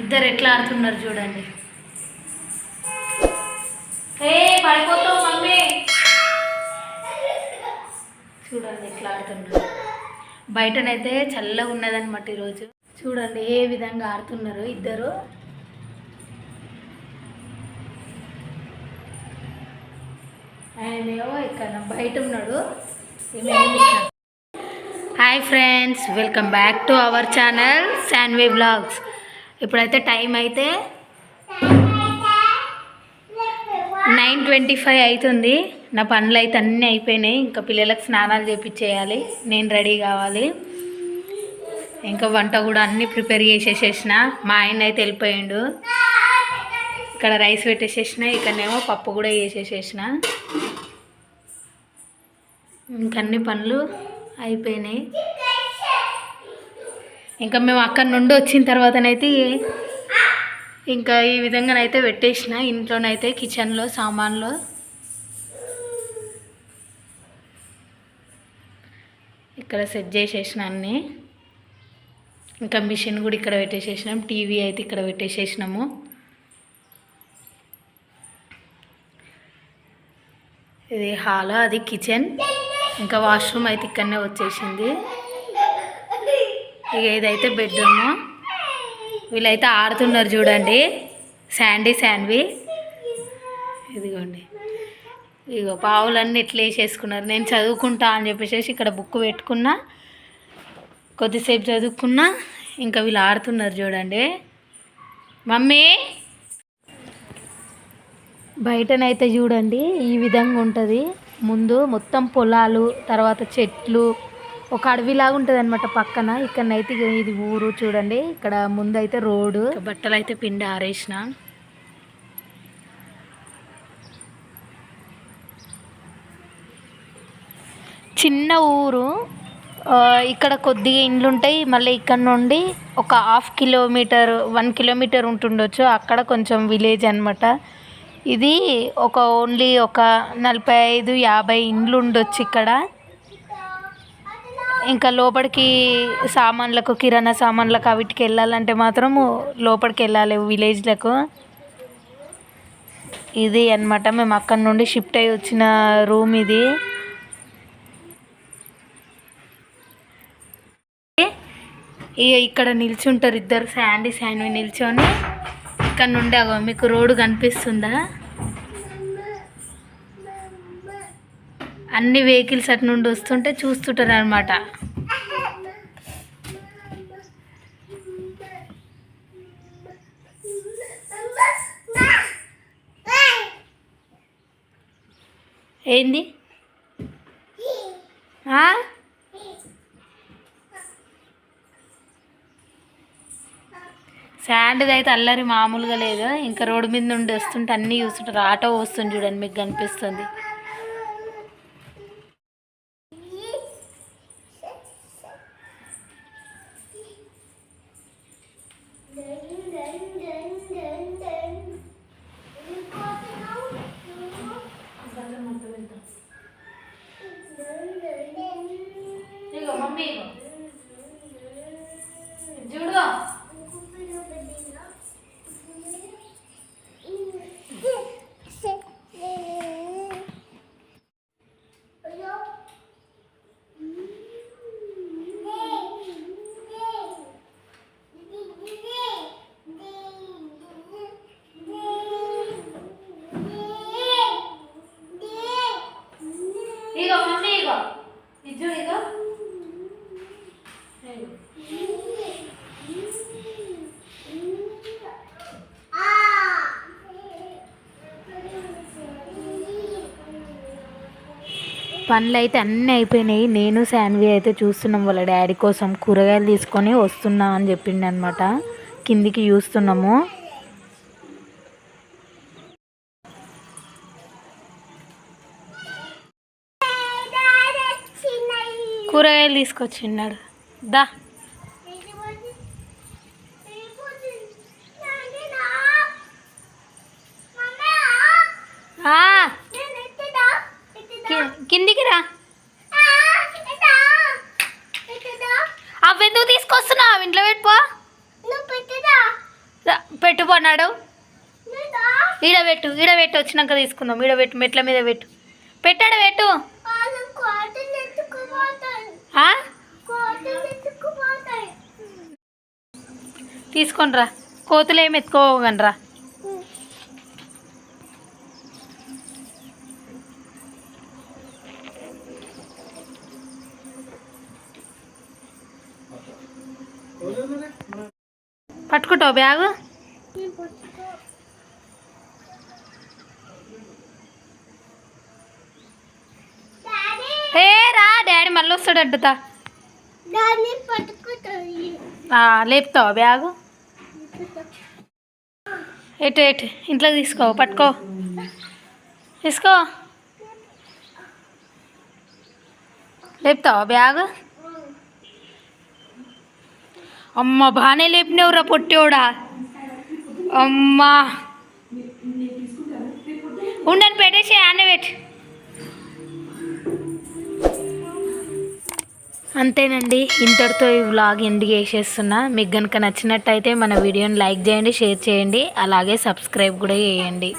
ఇద్దరు ఎట్లా ఆడుతున్నారు చూడండి. పడిపోతావు మమ్మీ. చూడండి ఎట్లా ఆడుతున్నారు. బయటనైతే చల్లగా ఉన్నదన్నమాట ఈరోజు. చూడండి ఏ విధంగా ఆడుతున్నారు ఇద్దరు. ఆయనేమో ఇక్కడ బయట ఉన్నాడు. Hi friends welcome back to our channel Sanvi blogs. ఇప్పుడైతే టైం అయితే నైన్ ట్వంటీ ఫైవ్ అవుతుంది నా పనులు అయితే అన్నీ అయిపోయినాయి. ఇంకా పిల్లలకు స్నానాలు చేపించేయాలి. నేను రెడీ కావాలి. ఇంకా వంట కూడా అన్నీ ప్రిపేర్ చేసేసేసిన. మా ఆయన అయితే వెళ్ళిపోయిండు. ఇక్కడ రైస్ పెట్టేసేసిన. ఇక్కడనేమో పప్పు కూడా వేసేసేసిన. ఇంకన్ని అన్ని పనులు అయిపోయినాయి. ఇంకా మేము అక్కడ నుండి వచ్చిన తర్వాతనైతే ఇంకా ఈ విధంగానైతే పెట్టేసిన. ఇంట్లోనైతే కిచెన్లో సామాన్లు. ఇక్కడ సెట్ చేసేసిన అన్నీ. ఇంకా మిషన్ కూడా ఇక్కడ పెట్టేసేసినాం. టీవీ అయితే ఇక్కడ పెట్టేసేసినాము. ఇది హాల్ అది కిచెన్. ఇంకా వాష్రూమ్ అయితే ఇక్కడనే వచ్చేసింది. ఇక ఇదైతే బెడ్రూమ్. వీళ్ళైతే ఆడుతున్నారు చూడండి. శాండీ శాన్వి ఇదిగోండి. ఇగో పావులన్నీ ఎట్లా వేసేసుకున్నారు. నేను చదువుకుంటా అని చెప్పేసి ఇక్కడ బుక్ పెట్టుకున్నా. కొద్దిసేపు చదువుకున్నా. ఇంకా వీళ్ళు ఆడుతున్నారు చూడండి. మమ్మీ! బయటనైతే చూడండి ఈ విధంగా ఉంటుంది ముందు మొత్తం పొలాలు తర్వాత చెట్లు ఒక అడవిలాగా ఉంటుంది అనమాట పక్కన. ఇక్కడనైతే ఇది ఊరు చూడండి. ఇక్కడ ముందు అయితే రోడ్డు. బట్టలు అయితే పిండి ఆరేసిన. చిన్న ఊరు. ఇక్కడ కొద్దిగా ఇండ్లు ఉంటాయి మళ్ళీ ఇక్కడ నుండి ఒక హాఫ్ కిలోమీటర్ వన్ కిలోమీటర్ ఉంటుండొచ్చు. అక్కడ కొంచెం విలేజ్ అన్నమాట. ఇది ఒక ఓన్లీ ఒక నలభై ఐదు యాభై ఇండ్లు ఉండొచ్చు ఇక్కడ. ఇంకా లోపలికి సామాన్లకు కిరాణా సామాన్లకు అవిటికి వెళ్ళాలంటే మాత్రం లోపలికి వెళ్ళాలి విలేజ్లకు. ఇది అన్నమాట. మేము అక్కడ నుండి షిఫ్ట్ అయ్యి వచ్చిన రూమ్ ఇది. ఇక ఇక్కడ నిల్చుంటారు ఇద్దరు శాండీ శాండ్వి నిల్చొని. ఇక్కడ నుండి అగో మీకు రోడ్డు కనిపిస్తుందా? అన్ని వెహికల్స్ అటు నుండి వస్తుంటే చూస్తుంటారు అనమాట ఏంది శాండ్ది అయితే అల్లరి మామూలుగా లేదు. ఇంకా రోడ్డు మీద నుండి వస్తుంటే అన్నీ చూస్తుంటారు. ఆటో వస్తుంది చూడండి మీకు కనిపిస్తుంది చూడు ఇగో మమ్మీ ఇగో ఇది చూడు ఇగో ఇగో. పనులు అయితే అన్నీ అయిపోయినాయి. నేను శాన్వి అయితే చూస్తున్నాం వాళ్ళ డాడీ కోసం కూరగాయలు తీసుకొని వస్తున్నాం అని చెప్పిండు అనమాట కిందికి చూస్తున్నాము. కూరగాయలు తీసుకొచ్చిన్నాడు దా. కిందికి రా. అవి ఎందుకు తీసుకొస్తున్నావు? ఇంట్లో పెట్టుకో. నువ్వు పెట్టదా రా, పెట్టు పన్నాడు ఈడ పెట్టు ఈడ పెట్టు వచ్చినాక తీసుకుందాం. ఈడ పెట్టు మెట్ల మీద పెట్టు. పెట్టాడు పెట్టు? తీసుకొని రా. కోతులు ఏమి ఎత్తుకోగని పట్టుకుంటావు బ్యాగు? ఏ రా డాడీ మళ్ళీ వస్తాడు అడ్డుతా లేపుతావా బ్యాగు? ఎటు ఎటు ఇంట్లో తీసుకో పట్టుకో. తీసుకో. లేపుతావా బ్యాగు? అమ్మ బాగానే లేపినవురా పొట్టేవుడా? అమ్మా. ఉండని పెట్టేసి ఆనే పెట్టి. అంతేనండి ఇంతటితో ఈ వ్లాగ్ ఎండ్ చేసేస్తున్నా? మీకు కనుక నచ్చినట్టయితే మన వీడియోని లైక్ చేయండి షేర్ చేయండి అలాగే సబ్స్క్రైబ్ కూడా చేయండి.